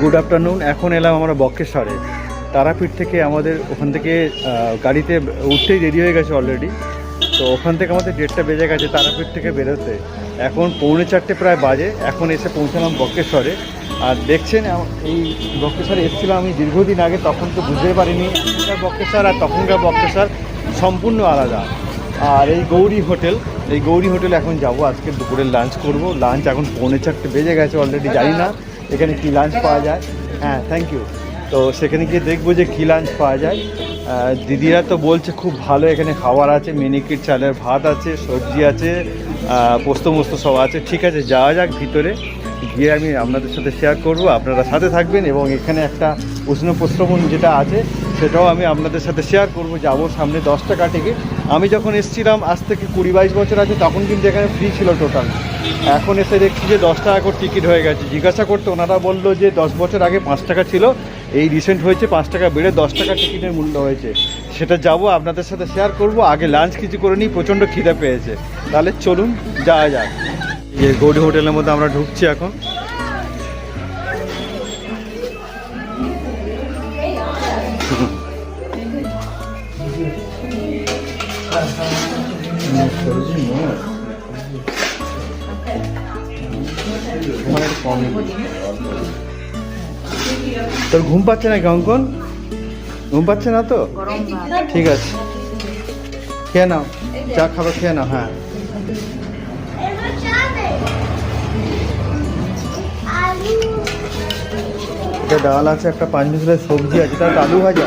Good afternoon এখন এলাম আমরা বক্রেশ্বরে। তারাপীঠ থেকে আমাদের ওখান থেকে গাড়িতে উঠতেই রেডি হয়ে গেছে অলরেডি তো ওখান থেকে আমাদের ডেটটা বেজে গেছে তারাপীঠ থেকে বেরোতে। এখন পৌনে চারটে প্রায় বাজে, এখন এসে পৌঁছালাম বক্রেশ্বরে। আর দেখছেন এই বক্রেশ্বরে এসেছিলাম আমি দীর্ঘদিন আগে, তখন তো বুঝতে পারিনি। বক্রেশ্বর আর তখনকার বক্রেশ্বর সম্পূর্ণ আলাদা। আর এই গৌরী হোটেল, এই গৌরী হোটেল এখন যাব। আজকে দুপুরে লাঞ্চ করব। লাঞ্চ এখন পৌনে চারটে বেজে গেছে অলরেডি জানি না। এখানে কি লাঞ্চ পাওয়া যায়? হ্যাঁ থ্যাংক ইউ তো সেখানে গিয়ে দেখব যে কী লাঞ্চ পাওয়া যায়। দিদিরা তো বলছে খুব ভালো এখানে খাবার আছে মিনিকিট চালের ভাত আছে, সবজি আছে পোস্ত মোস্ত সব আছে। ঠিক আছে, যাওয়া যাক ভিতরে। গিয়ে আমি আপনাদের সাথে শেয়ার করব। আপনারা সাথে থাকবেন এবং এখানে একটা উষ্ণ প্রশ্রবণ যেটা আছে সেটাও আমি আপনাদের সাথে শেয়ার করব যাব সামনে দশ টাকা টিকিট আমি যখন এসেছিলাম, আজ থেকে কুড়ি বাইশ বছর আছে, তখন কিন্তু এখানে ফ্রি ছিল টোটাল এখন এসে দেখছি যে দশ টাকা করে টিকিট হয়ে গেছে। জিজ্ঞাসা করতে ওনারা বলল যে দশ বছর আগে পাঁচ টাকা ছিল, এই রিসেন্ট হয়েছে পাঁচ টাকা বেড়ে দশ টাকা টিকিটের মূল্য হয়েছে। সেটা যাব, আপনাদের সাথে শেয়ার করব। আগে লাঞ্চ কিছু করে নিই, প্রচণ্ড খিদে পেয়েছে। তাহলে চলুন, যাওয়া যাক। এই গৌরী হোটেলের মধ্যে আমরা ঢুকছি এখন। তোর ঘুম পাচ্ছে নাকি অঙ্কন? ঘুম পাচ্ছে না তো? ঠিক আছে। খেয়ে নাও। চা খাবার খেয়ে নাও হ্যাঁ। একটা ডাল আছে, একটা পাঁচ মিশালের সবজি আছে, তার আলু ভাজা।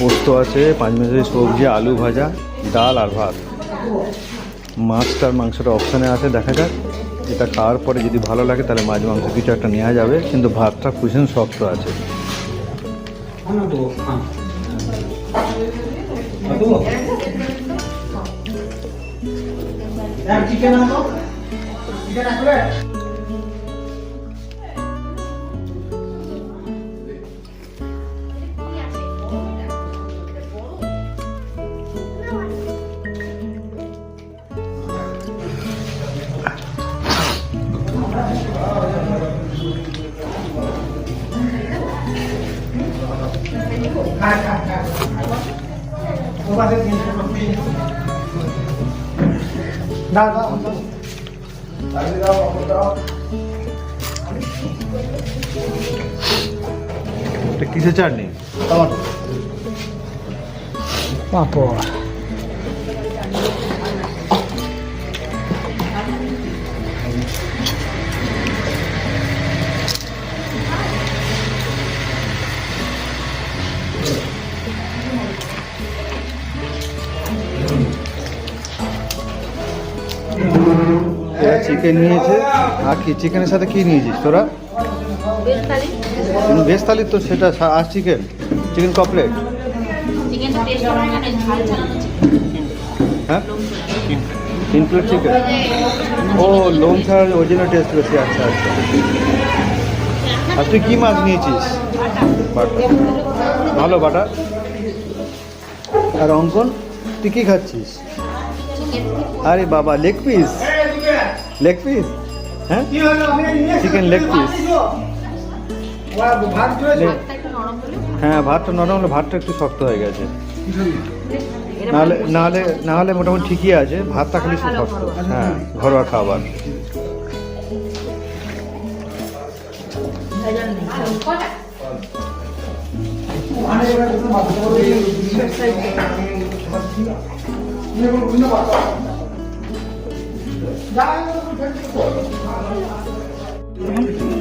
পোস্ত আছে পাঁচ মিশালের সবজি, আলু ভাজা, ডাল আর ভাত। মাছটার মাংসটা অপশানে আছে, দেখা যাক। এটা খাওয়ার পরে যদি ভালো লাগে, তাহলে মাছ মাংস কিছু একটা নেওয়া যাবে, কিন্তু ভাতটা ভীষণ শক্ত আছে। Nah, di dalam. এটা কিসের চাটনি পাপড় এরা চিকেন নিয়েছে। আর কি চিকেনের সাথে কি নিয়েছিস তোরা? ভেজ থালি তো সেটা আর চিকেন? চিকেন কপলেট? হ্যাঁ তিন প্লেট চিকেন? ও লোম ছাড়া ওই জন্য টেস্ট বেশি আচ্ছা আচ্ছা। আর তুই কী মাছ নিয়েছিস? বাটা। ভালো বাটা? আর অঙ্কন তুই কী খাচ্ছিস? আরে বাবা লেগ পিস লেগ পিস হ্যাঁ চিকেন লেগ পিস হ্যাঁ ভাতটা নরম হলে ভাতটা একটু শক্ত হয়ে গেছে। নাহলে নাহলে নাহলে মোটামুটি ঠিকই আছে, ভাতটা খালি শক্ত। হ্যাঁ ঘরোয়া খাবার।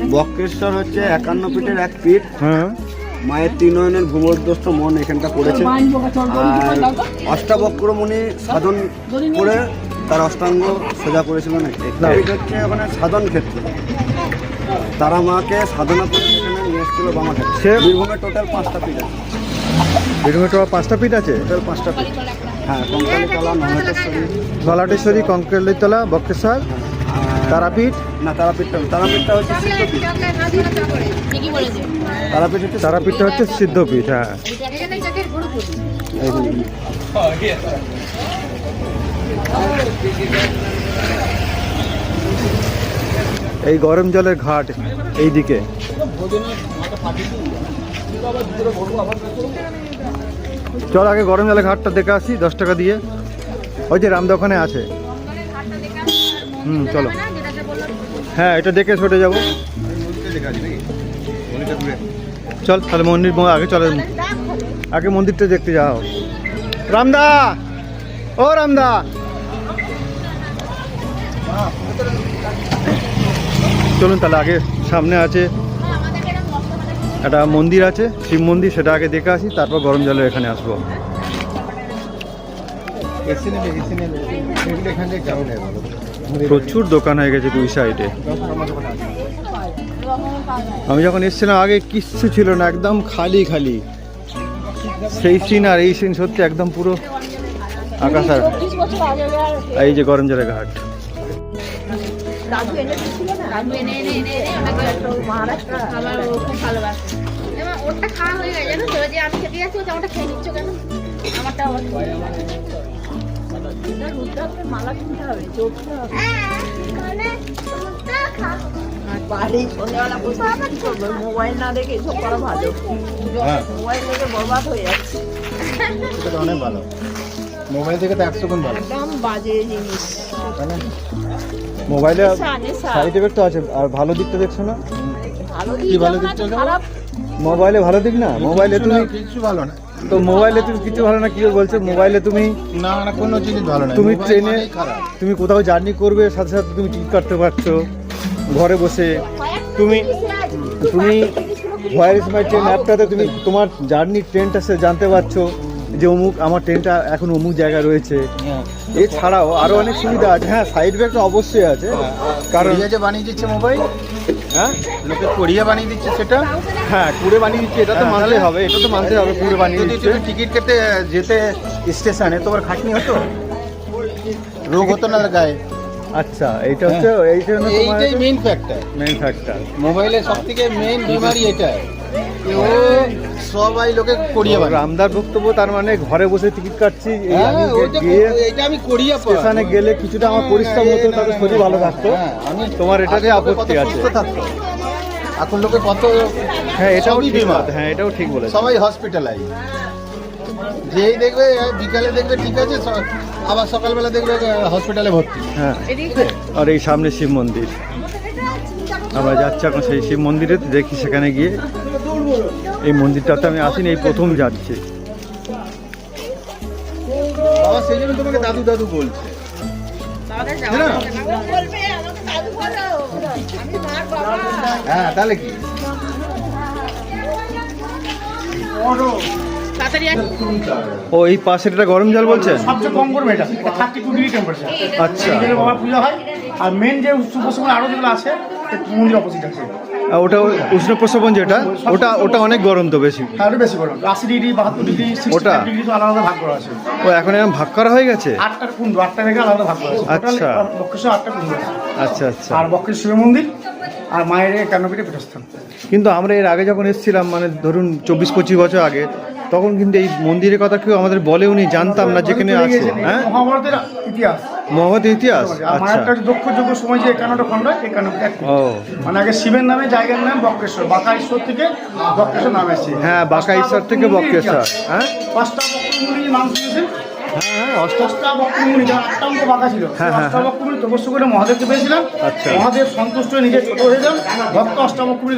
বক্রেশ্বর হচ্ছে একান্ন পিঠের এক পিঠ হ্যাঁ। মায়ের তিন ভূমধ্যস্থ মন এখানটা করেছে আর অষ্টাবক্রমণি সাধন করে তার অষ্টাঙ্গ সোজা করেছিলেন হচ্ছে ওখানে সাধন ক্ষেত্র। তারা মাকে সাধনা করে সেখানে নিয়ে এসেছিল বামা ক্ষেত্রে সে- বীরভূমে টোটাল পাঁচটা পিঠ আছে। বীরভূমে তো পাঁচটা পিঠ আছে? টোটাল পাঁচটা পিঠ। হ্যাঁ কঙ্কালীতলা নহেতেশ্বরী ললাটেশ্বরী কঙ্করলিতলা বক্রেশ্বর তারাপীঠ। না তারাপীঠটা তারাপীঠটা হচ্ছে সিদ্ধপীঠ। তারাপীঠ হচ্ছে তারাপীঠটা হচ্ছে সিদ্ধপীঠ। হ্যাঁ। এই এই গরম জলের ঘাট এই দিকে চল আগে গরম জলের ঘাটটা দেখে আসি, দশ টাকা দিয়ে। ওই যে রামদা ওখানে আছে। হুম, চলো। হ্যাঁ এটা দেখে ছুটে যাব। চল, তাহলে মন্দির আগে চলে আগে মন্দিরটা দেখতে যাও। রামদা! ও রামদা! চলুন, তাহলে আগে সামনে আছে একটা মন্দির আছে, শিব মন্দির, সেটা আগে দেখে আসি, তারপর গরম জলে এখানে আসব। প্রচুর দোকান হয়ে গেছে দুই সাইডে। আমি যখন এসছিলাম, আগে কিচ্ছু ছিল না, একদম খালি খালি। সেই সিন আর এই সিন সত্যি একদম পুরো আকাশ আর এই যে গরম জলের ঘাট। রাজু এনে এনে এনে এনে খাবার ও খুব ভালোবাসে। এবার ওরটা খাওয়া হয়ে গেছে জানো তো? যে আমি খেতে যাচ্ছি খেয়ে নিচ্ছ কেন? আমারটা আবার মালা কিনতে হবে চোখতে হবে বাড়ি সন্ধ্যাবেলা বসে কি করবে? মোবাইল না দেখে এসব করা ভালো। মোবাইল দেখে বরবাদ হয়ে যাচ্ছে। অনেক ভালো। মোবাইল থেকে তো একশো গুণ ভালো। একদম বাজে জিনিস। মোবাইলে। সাইড এফেক্ট তো আছে আর ভালো দিকটা দেখছ না? কি ভালো দিকটা খারাপ। মোবাইলে ভালো দিক না? মোবাইলে তুমি কিছু ভালো না। তো মোবাইলে তুমি কিছু ভালো না? কি বলছো? মোবাইলে তুমি না না কোনো জিনিস ভালো না। তুমি ট্রেনে তুমি কোথাও জার্নি করবে সাথে সাথে তুমি টিকিট কাটতে পারছ ঘরে বসে। তুমি তুমি ভয়েস মাই ট্রেন অ্যাপটাতে তুমি তোমার জার্নি ট্রেনটা সে জানতে পারছ। যে অমুক আমার ট্রেনটা এখন অমুক জায়গা রয়েছে। এছাড়াও আরও অনেক সুবিধা আছে। হ্যাঁ সাইড ব্যাগটা অবশ্যই আছে। কারণ কোরিয়া যে বানিয়ে দিচ্ছে মোবাইল হ্যাঁ? লোকে কোরিয়া বানিয়ে দিচ্ছে সেটা? হ্যাঁ কুড়ে বানিয়ে দিচ্ছে এটা তো হ্যাঁ, মানতে তাহলে? হবে এটা তো মানতে হবে কুড়ে বানিয়ে দিচ্ছে। টিকিট কেটে যেতে স্টেশনে তোমার খাটনি হতো? রোগ হতো না গায়ে? আচ্ছা এইটা হচ্ছে এইটাই মেইন ফ্যাক্টর মেইন ফ্যাক্টর মোবাইলের সব থেকে মেইন বিমারি এটাই। যে ও সবাই লোকে কোরিয়া রামদার বক্তব্য তার মানে ঘরে বসে টিকিট কাটছি আমি হ্যাঁ, এটা আমি কোরিয়া স্টেশনে গেলে কিছুটা আমার পরিশ্রম হতো তাতে শরীর ভালো থাকতো। হ্যাঁ, তোমার এটাতে আপত্তি আছে। এখন লোকে কত হ্যাঁ এটাও বিমার। হ্যাঁ এটাও ঠিক বলেছ। সবাই হসপিটালাইজ যেই দেখবে বিকালে দেখবে ঠিক আছে আবার সকালবেলা দেখবে হসপিটালে ভর্তি। হ্যাঁ। আর এই সামনে শিব মন্দির। আমরা যাচ্ছি এখন সেই শিব মন্দিরে দেখি সেখানে গিয়ে এই মন্দিরটাতে আমি আসিনি এই প্রথম যাচ্ছে। বাবা সেই জন্য তোমাকে দাদু দাদু বলছে। না? হ্যাঁ তাহলে কি? ও এই পাশের এটা গরম জল বলছেন সবচেয়ে কম করবে এটা। থার্টি টু ডিগ্রি টেম্পারেচার আচ্ছা। এখানে বাবার হয়। আর মেন যে সুপসময় আরও যেগুলো আছে মন্দির অপোজিট আছে। ওটা উষ্ণ প্রসবন যেটা ওটা ওটা অনেক গরম তো বেশি। আরও বেশি গরম। আশি ডিগ্রি বাহাত্তর ডিগ্রি ওটা? ডিগ্রি তো আলাদা আলাদা ভাগ করা আছে। ও এখন এরকম ভাগ করা হয়ে গেছে? আটটার কুণ্ড আটটা থেকে আলাদা ভাগ করা আছে। আচ্ছা। বক্রেশ্বর আটটা কুণ্ড আচ্ছা আচ্ছা। আর বক্রেশ্বর মন্দির আর মায়ের একান্নপিঠে পীঠস্থান। কিন্তু আমরা এর আগে যখন এসেছিলাম মানে ধরুন চব্বিশ পঁচিশ বছর আগে তখন কিন্তু এই মন্দিরের কথা কেউ আমাদের বলেও নি জানতাম না যেখানে আছে হ্যাঁ? মহাভারতের ইতিহাস। মহৎ ইতিহাস আর আচ্ছা। মায়েরটা হচ্ছে দক্ষ যজ্ঞ সময় যে একান্নটা খণ্ড একান্নপিঠে ও। মানে আগে শিবের নামে জায়গার নাম বক্রেশ্বর। বাঁকা ঈশ্বর থেকে বক্রেশ্বর নাম এসেছে। হ্যাঁ বাঁকা ঈশ্বর থেকে বক্রেশ্বর। হ্যাঁ? পাঁচটা নাম শুনেছেন হ্যাঁ মহাদেবকে পেয়েছিলাম। আচ্ছা। মহাদেব সন্তুষ্ট নিজে ছোট যান ভক্ত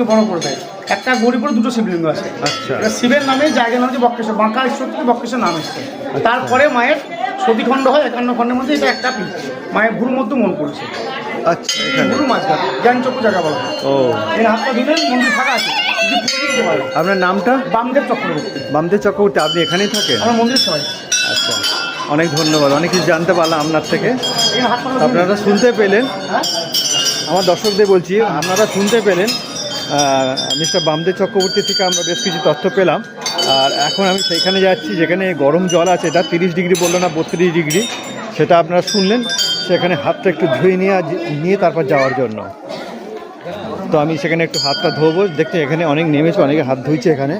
বড় করে দেয়। একটা গরিব দুটো শিবলিঙ্গ আছে। আচ্ছা। শিবের নামে জায়গার নাম হচ্ছে বক্রেশ্বর বাঁকা ঈশ্বর থেকে বক্রেশ্বর নাম এসছে। তারপরে মায়ের সতীখণ্ড হয় একান্ন খণ্ডের মধ্যে এটা একটা পিঠ। মায়ের ভুরুর মধ্যে মন পড়েছে। আচ্ছা ভুরু মাঝখানে জায়গা বলা মন্দির ফাঁকা আছে। আপনার নামটা? বামদেব চক্রবর্তী। বামদেব চক্রবর্তী আপনি এখানেই থাকেন? আমার মন্দির সবাই। আচ্ছা অনেক ধন্যবাদ। অনেক কিছু জানতে পারলাম আপনার থেকে। আপনারা শুনতে পেলেন। আমার দর্শকদের বলছি, আপনারা শুনতে পেলেন মিস্টার বামদেব চক্রবর্তী থেকে আমরা বেশ কিছু তথ্য পেলাম। আর এখন আমি সেইখানে যাচ্ছি, যেখানে গরম জল আছে, এটা তিরিশ ডিগ্রি বলল না, বত্রিশ ডিগ্রি। সেটা আপনারা শুনলেন, সেখানে হাতটা একটু ধুয়ে নিয়ে নিয়ে তারপর যাওয়ার জন্য। তো আমি সেখানে একটু হাতটা ধোবো। দেখতে এখানে অনেক নেমেছে, অনেকে হাত ধুইছে এখানে।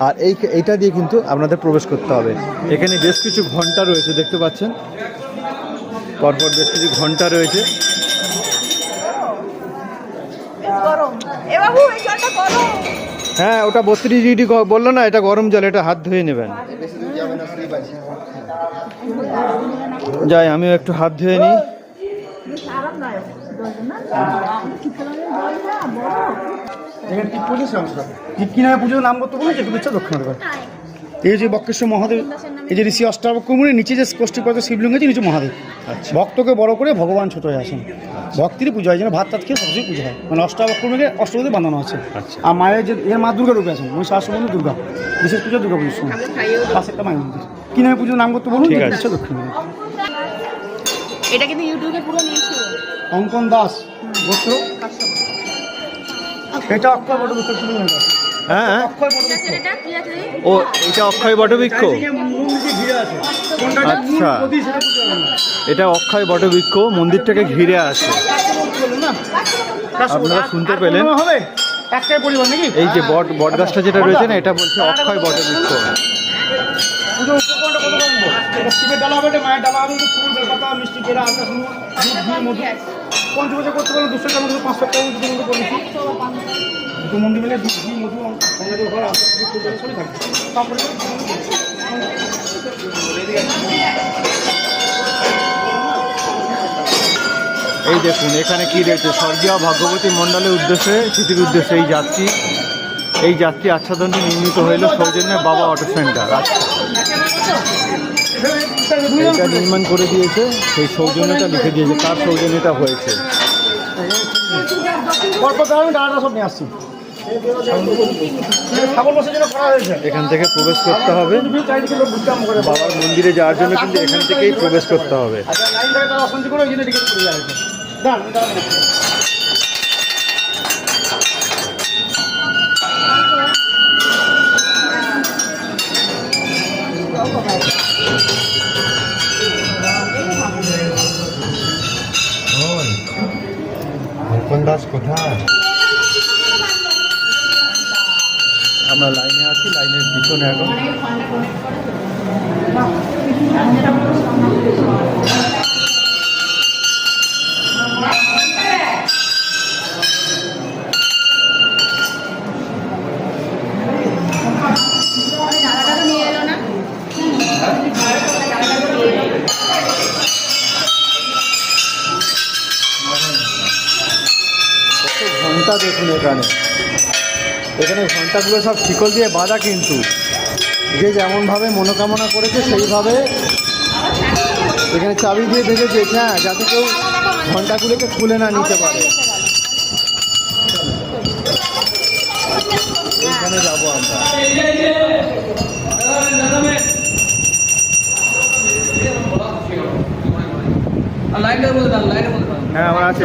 আর এই এইটা দিয়ে কিন্তু আপনাদের প্রবেশ করতে হবে। এখানে বেশ কিছু ঘণ্টা রয়েছে দেখতে পাচ্ছেন? পরপর বেশ কিছু ঘণ্টা রয়েছে। হ্যাঁ ওটা বত্রিশ ডিগ্রি গ- বলল না এটা গরম জল এটা হাত ধুয়ে নেবেন। যাই আমিও একটু হাত ধুয়ে নিই। যেখানে টিপ পুজো সেরকম সেটা টিপকি নামে পুজো নাম করতে দক্ষিণ এই যে বক্রেশ্বর মহাদেব এই যে ঋষি অষ্টাবক্রমণে নিচে যে কষ্টিপাত শিবলিঙ্গ আছে নিচে মহাদেব। ভক্তকে বড় করে ভগবান ছোট হয়ে আসেন। ভক্তিরই পুজো হয় যেন ভাত তাত খেয়ে সবসময় পুজো হয়। মানে অষ্টাবক্রমণে অষ্টপদে বাঁধানো আছে। আচ্ছা। আর মায়ের যে এর মা দুর্গা রূপে আছেন ওই শাশ্বতী দুর্গা। বিশেষ পুজো দুর্গা পুজোর সময়। পাশে একটা মায়ের মন্দির। কি নামে পুজোর নাম করতে বলুন দক্ষিণ এটা কিন্তু ইউটিউবে পুরো নিয়েছিল অঙ্কন দাস গোত্র। এটা অক্ষয় না হ্যাঁ হ্যাঁ। ও এটা অক্ষয় বটবৃক্ষ? আচ্ছা। এটা অক্ষয় বটবৃক্ষ মন্দিরটাকে ঘিরে আছে। আপনারা শুনতে পেলেন? একটাই পরিবার নাকি? এই যে বট বট গাছটা যেটা রয়েছে না এটা বলছে অক্ষয় বটবৃক্ষ। তারপরে এই দেখুন এখানে কি রয়েছে? স্বর্গীয় ভাগ্যবতী মণ্ডলের উদ্দেশ্যে স্মৃতির উদ্দেশ্যে এই যাত্রী। এই যাত্রী আচ্ছাদনটি নির্মিত হইল সৌজন্যে বাবা অটো সেন্টার। আচ্ছা। এটা নির্মাণ করে দিয়েছে, সেই সৌজন্যটা লিখে দিয়েছে, কার সৌজন্যটা হয়েছে? এখান থেকে প্রবেশ করতে হবে। বাবার মন্দিরে যাওয়ার জন্য কিন্তু এখান থেকেই প্রবেশ করতে হবে। দাঁড়ান দাঁড়ান আমরা লাইনে আছি লাইনের পিছনে এখন। টাকাটা তো ঘণ্টা দেখুন এখানে। এখানে ঘন্টাগুলো সব শিকল দিয়ে বাঁধা কিন্তু। যে যেমনভাবে মনোকামনা করেছে সেইভাবে এখানে চাবি দিয়ে বেঁধেছে। হ্যাঁ যাতে কেউ ঘন্টাগুলোকে খুলে না নিতে পারে। এইখানে যাব আমরা। হ্যাঁ আমার আছে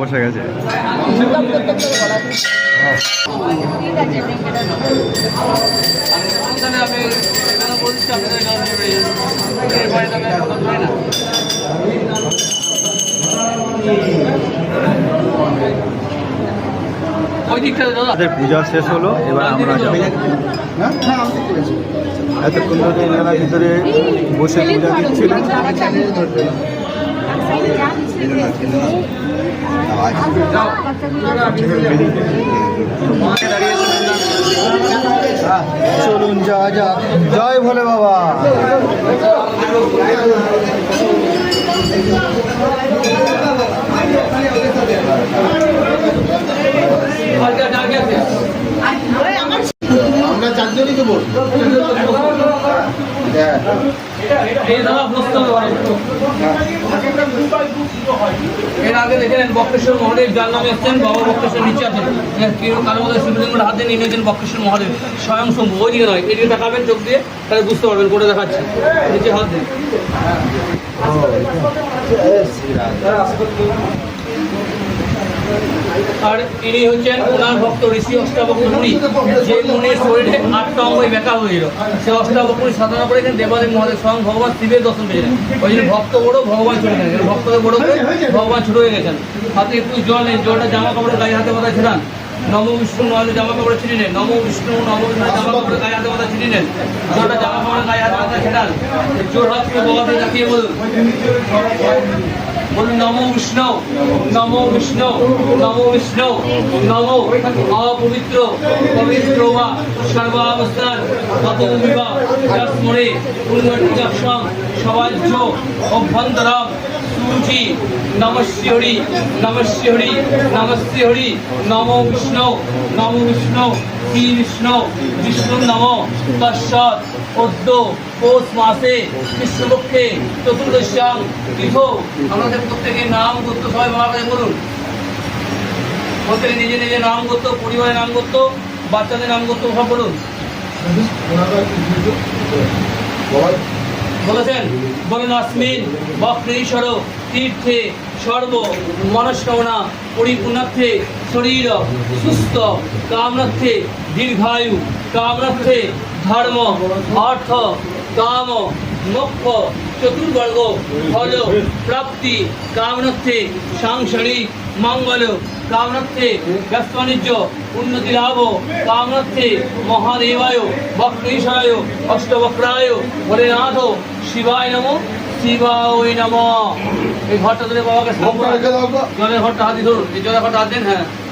বসে গেছে। আমাদের পূজা শেষ হলো, এবার আমরা যাব। এতক্ষণ ধরে এনারা ভিতরে বসে পূজা দিচ্ছিলেন। চলুন যা যা। জয় ভোলে বাবা। আমরা চারজনই দেবো এর আগে দেখেন বক্রেশ্বর মহাদেব যার নামে এসছেন বাবা বক্রেশ্বর নিচে আছেন কারও মধ্যে শিবলিঙ্গের হাতে নিয়ে নিয়েছেন বক্রেশ্বর মহাদেব। স্বয়ং সম্ভু ওইদিকে নয় এদিকে দেখাবেন চোখ দিয়ে তাহলে বুঝতে পারবেন করে দেখাচ্ছি। নিচে হাত দিন আর ইনি হচ্ছেন ওনার ভক্ত ঋষি অষ্টাবক্র মুনি। যে মুনির শরীরে আটটা অঙ্গই বেকা হয়েছিল। সে অষ্টাবক্র সাধনা করেছেন, দেবাদেব মহাদেব স্বয়ং ভগবান শিবের দর্শন পেয়েছেন ওই জন্য ভক্ত বড়, ভগবান ছোট গেছেন। ভক্তদের বড় করে ভগবান ছোট হয়ে গেছেন। হাতে একটু জল নেই, জলটা জামা কাপড়ে গায়ে হাতে মাথায় ছিলান নম বিষ্ণু নয় জামা কাপড়ে ছিঁড়ে নেন। নম বিষ্ণু নম বিষ্ণু জামা কাপড়ে গায়ে হাতে মাথায় ছিঁড়ে নেন। জলটা জামা কাপড়ে গায়ে হাতে মাথায় ছিলান জোর হাত করে বাবাকে দেখিয়ে বলুন। বলুন, নমো বিষ্ণু নমো বিষ্ণু নমো বিষ্ণু, নমো অপবিত্র পবিত্র বা সর্বাবস্থান বিবাহ যস্মরে পুণ্যর্যক্ষম সবাজ্য অভ্যন্তরম, সুচি নমস্য হরি নমস্য নমো বিষ্ণু নমো বিষ্ণু, শ্রী বিষ্ণু বিষ্ণু নম পদ্ম পৌষ মাসে কৃষ্ণপক্ষে চতুর্দশ্যাম তীর্থ আমাদের প্রত্যেকের নাম করতো সবাই বাবা কাছে বলুন। প্রত্যেকে নিজে নিজে নাম করতো পরিবারের নাম করতো বাচ্চাদের নাম করতো সব বলুন। বলেছেন, বলুন আসমিন বক্রেশ্বর, তীর্থে সর্ব মনস্কামনা পরিপূর্ণার্থে শরীর সুস্থ, কামনার্থে দীর্ঘায়ু, কামনার্থে ধর্ম অর্থ কাম মোক্ষ চতুর্বর্গ ফল প্রাপ্তি কামনার্থে সাংসারিক মঙ্গল কামনার্থে ব্যস্ত বাণিজ্য উন্নতি লাভ কামনার্থে মহাদেবায় বক্রেশ্বরায় অষ্টবক্রায় ভোলেনাথ শিবায় নম শিবায় নম। এই ঘরটা ধরে বাবাকে। জলের ঘরটা হাতি ধরুন। এই জলের ঘরটা হাত দেন হ্যাঁ।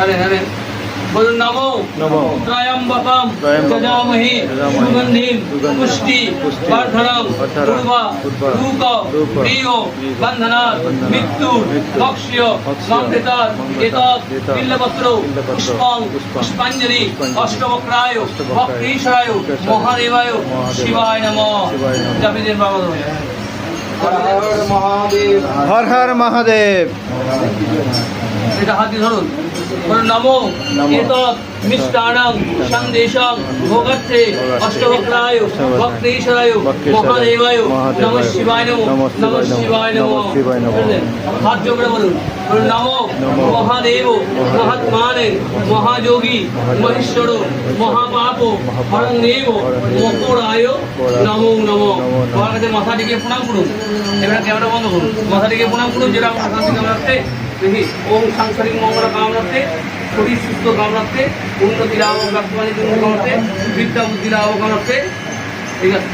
আরে আরে। বলুন নমো। ত্রয়ম্বকম যজামহি। সুগন্ধিম। পুষ্টি। বর্ধনম পূর্বা রূপ। প্রিয়। মৃত্যু। ভক্ষ্য। এতৎ বিল্লপত্র। পুষ্পং। পুষ্পাঞ্জলি। অষ্টবক্রায়। বক্রেশ্বরায় মহাদেবায়। শিবায় শিবায় নমঃ। জাপিদের বাবা হর হর মহাদেব। এটা হাতি ধরুন। নমো নমো। এতৎ মিষ্টানাং সন্দেশং ভোগার্থে অষ্টবক্রায় বক্রেশ্বরায় বক্রেশ্বরায়, মহাদেবায় মহাদেবায়, শিবায় নমঃ নমঃ নমঃ শিবায় শিবায় নমঃ, নমঃ নমঃ শিবায় নমঃ। বুঝলেন? হাত জোগড়ে বলুন। বলুন নমো নমো। মহাদেব মহাত্মানে মহাযোগী মহেশ্বর মহাপাপ হরং দেব মকরায় নমো নমো। কাছে মাথা টিকে প্রণাম করুন। এবার ক্যামেরা বন্ধ করুন। মাথা টিকে প্রণাম করুন যেটা আমার শান্তি কামনার্থে ওম সাংসারিক মঙ্গল কামনার্থে, শরীর সুস্থ কামনার্থে, উন্নতি লাভ ব্যবসাবাণিজ্য কামনার্থে বিদ্যা বুদ্ধি লাভ কামনার্থে। ঠিক আছে।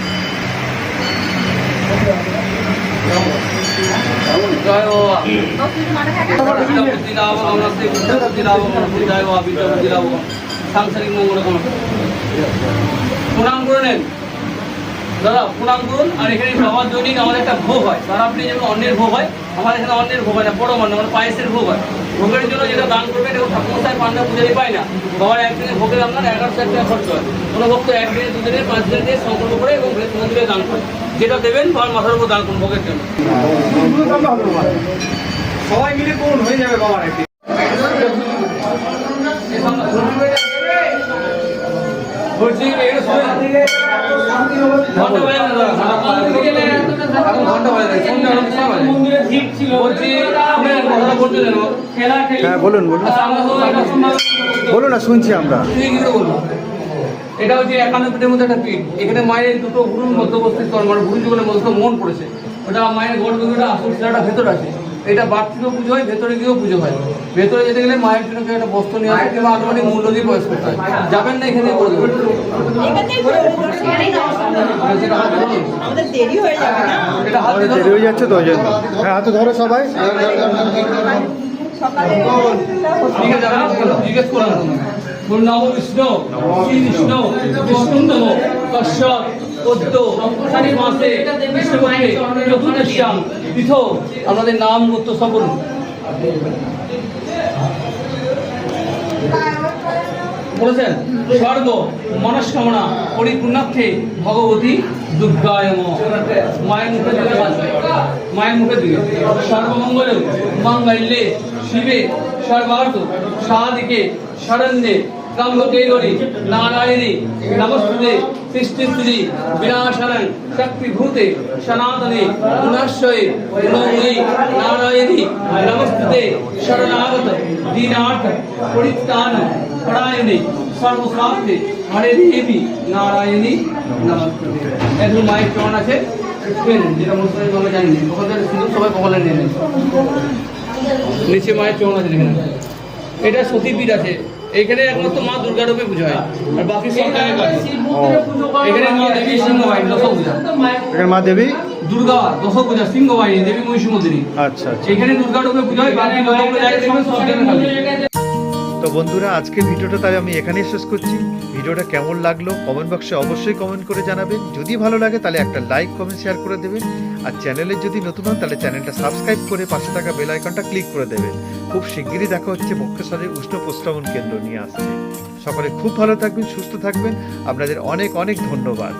সাংসারিক মঙ্গল প্রণাম করে নেন। দাদা প্রণাম করুন আর এখানে বাবার দৈনিক আমাদের একটা ভোগ হয়। তারা আপনি যেমন অন্যের ভোগ হয় আমার এখানে অন্যের ভোগ হয় না, বড় মানে আমার পায়েসের ভোগ হয়। ভোগের জন্য যেটা দান করবেন এবং ঠাকুরমশাই পান্ডা পূজারি পায় না। বাবার একদিনের ভোগের আপনার এগারোশো টাকা খরচ হয়। কোনো ভক্ত একদিনে দুদিনে পাঁচ দিনে দিয়ে সংকল্প করে এবং মন্দিরে দান করে। যেটা দেবেন বাবার মাথার উপর দান করুন ভোগের জন্য। সবাই মিলে কোন হয়ে যাবে বাবার একদিন বলছি এখানে শুনে ঘণ্টা বাজে না দাদা, এখন ঘণ্টা বাজে না, সন্ধ্যা এখন ছয় বাজে। বলছি, আপনি কথাটা বলতে দেন আমাকে। হ্যাঁ বলুন বলুন। বলুন না, শুনছি আমরা। এটা হচ্ছে একান্ন ফিটের মধ্যে একটা পিঠ এখানে মায়ের দুটো গুরুর মধ্যবর্তী মানে গুরু জীবনের মধ্যে মন পড়েছে ওটা মায়ের গর্ভগৃহটা আসল শিলাটা ভেতর আছে। এটা বাড়তিও পুজো হয়, ভেতরে গিয়েও পুজো হয়। ভেতরে যেতে গেলে মায়ের জন্য কেউ একটা বস্ত্র নিয়ে আসে কিংবা আনুমানিক মূল্য দিয়ে প্রবেশ করতে হয়। যাবেন না এখানে করে দেবেন। দেরি হয়ে যাবে না? এটা হাতে আমাদের যাচ্ছে তো হ্যাঁ হাতে ধরো সবাই। সকালে ঠিক আছে আমি জিজ্ঞেস করলাম নম বিষ্ণু। শ্রী বিষ্ণু। কশ্যপ। মাসে গোত্র সব বলুন। বলেছেন, স্বর্গ, মনস্কামনা, পরিপূর্ণার্থে ভগবতী দুর্গায় নমঃ। মায়ের মুখে দিকে মায়ের মুখে দিকে সর্বমঙ্গল মঙ্গল্যে শিবে সর্বার্থ সাহাদিকে, শরণ্যে নারায়ণী নমস্তে সৃষ্টিস্ত্রী বিনাশনং শক্তিভূতে, সনাতনে গুণাশ্রয়ে গুণময়ী নারায়ণী নমস্তে শরণাগত, দীনার্থ, পরিত্রাণ, পরায়ণে, সর্বস্বার্থে, হরে দেবী, নারায়ণী নমস্তে এখন মায়ের চরণ আছে? যেটা আমরা জানি সবাই কপালে নিয়ে নিচে মায়ের চরণ আছে এটা সতীপীঠ আছে। এখানে একমাত্র মা দুর্গা রূপে পুজো হয়। আর বাকি সব জায়গায় এখানে মা দেবী সিংহ বাহিনী দশ পূজা। এখানে মা দেবী? দুর্গা দশ পূজা সিংহ বাহিনী দেবী মহিষমুদ্রী আচ্ছা আচ্ছা। এখানে দুর্গা রূপে পুজো হয় বাকি তো বন্ধুরা আজকে ভিডিওটা তাই আমি এখানেই শেষ করছি। ভিডিওটা কেমন লাগল কমেন্ট বক্সে অবশ্যই কমেন্ট করে জানাবেন। যদি ভালো লাগে তাহলে একটা লাইক, কমেন্ট, শেয়ার করে দেবেন। আর চ্যানেলে যদি নতুন হন তাহলে চ্যানেলটা সাবস্ক্রাইব করে পাশে থাকা বেল আইকনটা ক্লিক করে দেবেন। খুব শিগগিরই দেখা হচ্ছে মুখ্যস্বরের উষ্ণ প্রস্রবণ কেন্দ্র নিয়ে আসছে সকলে খুব ভালো থাকবেন, সুস্থ থাকবেন। আপনাদের অনেক অনেক ধন্যবাদ।